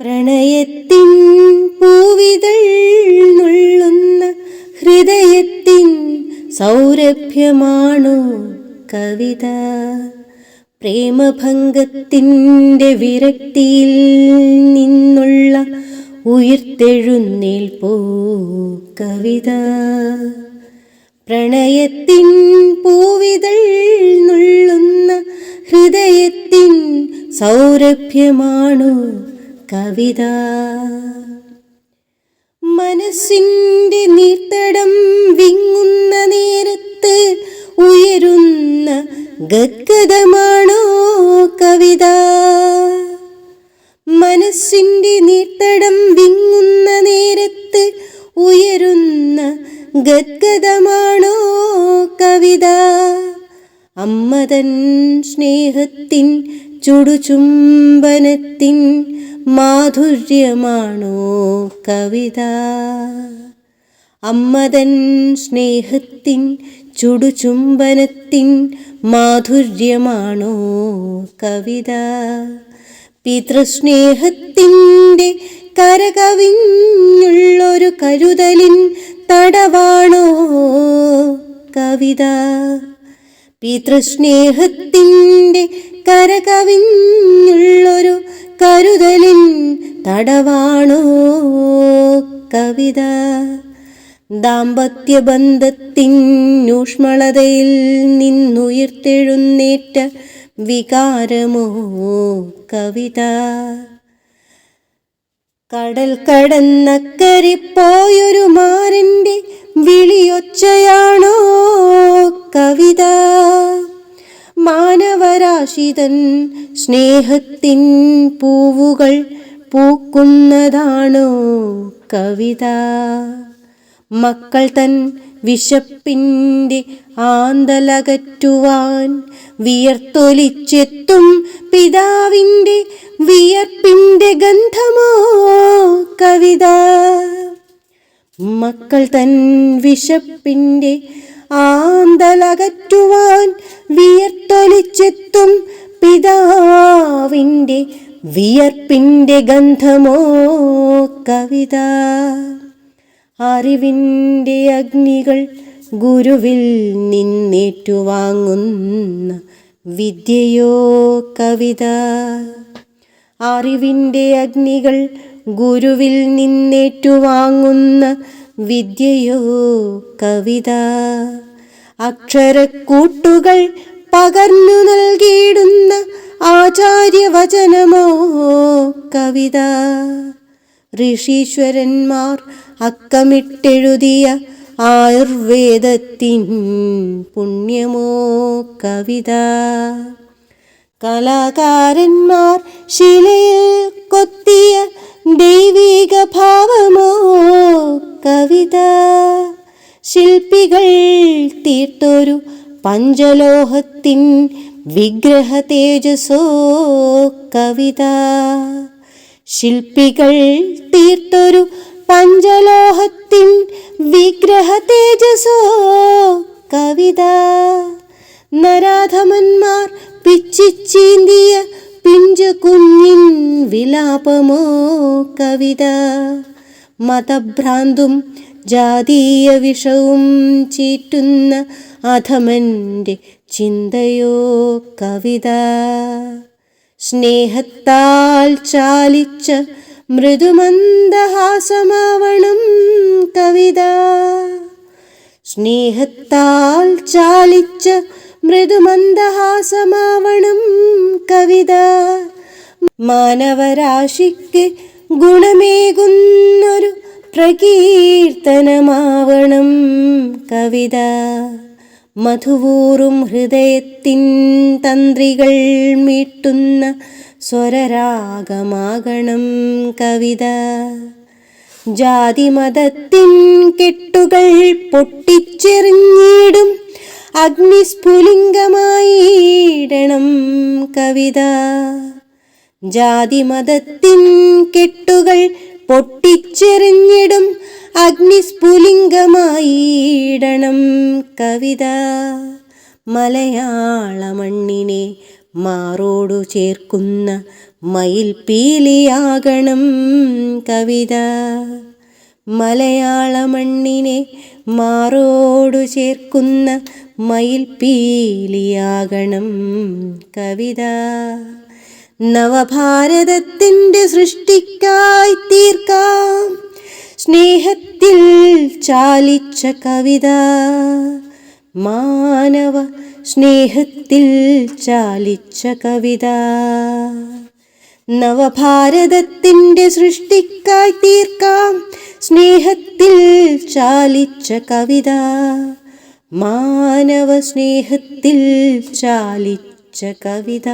പ്രണയത്തിൻ പൂവിതൾ നുള്ളുന്ന ഹൃദയത്തിൻ സൗരഭ്യമാണോ കവിത. പ്രേമഭംഗത്തിന്റെ വിരക്തിയിൽ നിന്നുള്ള ഉയർത്തെഴുന്നേൽപ്പോ കവിത. പ്രണയത്തിൻ പൂവിതൾ നുള്ളുന്ന ഹൃദയത്തിൻ സൗരഭ്യമാണോ കവിത. മനസ്സിന്റെ നീർത്തടം വിങ്ങുന്ന നേരത്ത് ഉയരുന്ന ഗദ്ഗതമാണോ കവിത? മനസ്സിന്റെ നീർത്തടം വിങ്ങുന്ന നേരത്ത് ഉയരുന്ന ഗദ്ഗതമാണോ കവിത? അമ്മതൻ സ്നേഹത്തിൻ ചുടുചുംബനത്തിൻ മാധുര്യമാണോ കവിത? അമ്മതൻ സ്നേഹത്തിൻ ചുടുചുംബനത്തിൻ മാധുര്യമാണോ കവിത? പിതൃസ്നേഹത്തിന്റെ കരകവിഞ്ഞുള്ളൊരു കരുതലിൻ തടവാണോ കവിത? പിതൃസ്നേഹത്തിന്റെ കരകവിഞ്ഞുള്ളൊരു കരുതലിൻ തടവാണോ കവിത? ദാമ്പത്യബന്ധത്തിൻ ഊഷ്മളതയിൽ നിന്നുയർത്തെഴുന്നേറ്റ വികാരമോ കവിത? കടൽ കടന്നക്കരിപ്പോയൊരു മാറിന്റെ വിളിയൊച്ചയാണോ കവിത. മാനവരാശിതൻ സ്നേഹത്തിൻ പൂവുകൾ പൂക്കുന്നതാണോ കവിത. മക്കൾ തൻ വിശപ്പിന്റെ ആന്തലകറ്റുവാൻ വിയർത്തൊലിച്ചെത്തും പിതാവിന്റെ വിയർപ്പിന്റെ ഗന്ധമോ കവിത. മക്കൾ തൻ വിശപ്പിന്റെ ആന്തലകറ്റുവാൻ വിയർത്തൊലിച്ചെത്തും പിതാവിന്റെ വിയർപ്പിന്റെ ഗന്ധമോ കവിത. അറിവിന്റെ അഗ്നികൾ ഗുരുവിൽ നിന്നേറ്റുവാങ്ങുന്ന വിദ്യയോ കവിത. അറിവിന്റെ അഗ്നികൾ ഗുരുവിൽ നിന്നേറ്റുവാങ്ങുന്ന വിദ്യയോ കവിത. അക്ഷരക്കൂട്ടുകൾ പകർന്നു നൽകിയിടുന്ന ആചാര്യവചനമോ കവിത. ഋഷീശ്വരന്മാർ അക്കമിട്ടെഴുതിയ ആയുർവേദത്തിൻ പുണ്യമോ കവിത. കലാകാരന്മാർ ശിലയിൽ കൊത്തിയ ദൈവിക ഭാവമോ കവിത. ശില്പികൾ തീർത്തൊരു പഞ്ചലോഹത്തിൻ വിഗ്രഹ തേജസോ കവിത. ശില്പികൾ തീർത്തൊരു പഞ്ചലോഹത്തിൻ വിഗ്രഹ തേജസോ കവിത. നരാധമന്മാർ പിച്ചിച്ചീന്തിയ പിഞ്ചു കുഞ്ഞിൻ വിലാപമോ കവിത. മതഭ്രാന്തും ജാതീയ വിഷവും ചീറ്റുന്ന അധമന്റെ ചിന്തയോ കവിത. സ്നേഹത്താൽ ചാലിച്ച മൃദുമന്ദഹാസമാവണം കവിത. സ്നേഹത്താൽ ചാലിച്ച മൃദുമന്ദഹാസമാവണം കവിത. മാനവരാശിക്ക് ഗുണമേകുന്നൊരു പ്രകീർത്തനമാവണം കവിത. മധുവൂറും ഹൃദയത്തിൻ തന്ത്രികൾ മീട്ടുന്ന സ്വരരാഗമാകണം കവിത. ജാതിമതത്തിൻ കെട്ടുകൾ പൊട്ടിച്ചെറിഞ്ഞിടും അഗ്നിസ്ഫുലിംഗമായിടണം കവിത. ജാതിമതത്തിൻ കെട്ടുകൾ പൊട്ടിച്ചെറിഞ്ഞിടും അഗ്നിസ്ഫുലിംഗമായിടണം കവിത. മലയാള മണ്ണിനെ മാറോടു ചേർക്കുന്ന മയിൽ പീലിയാകണം കവിത. മലയാള മണ്ണിനെ മാറോടു ചേർക്കുന്ന മയിൽ പീലിയാകണം കവിത. നവഭാരതത്തിന്റെ സൃഷ്ടിക്കായി തീർക്കാം. സ്നേഹത്തിൽ ചാലിച്ച കവിത. മാനവ സ്നേഹത്തിൽ ചാലിച്ച കവിത. നവഭാരതത്തിന്റെ സൃഷ്ടിക്കായി തീർക്കാം. സ്നേഹത്തിൽ ചാലിച്ച കവിത. മാനവ സ്നേഹത്തിൽ ചാലിച്ച കവിത.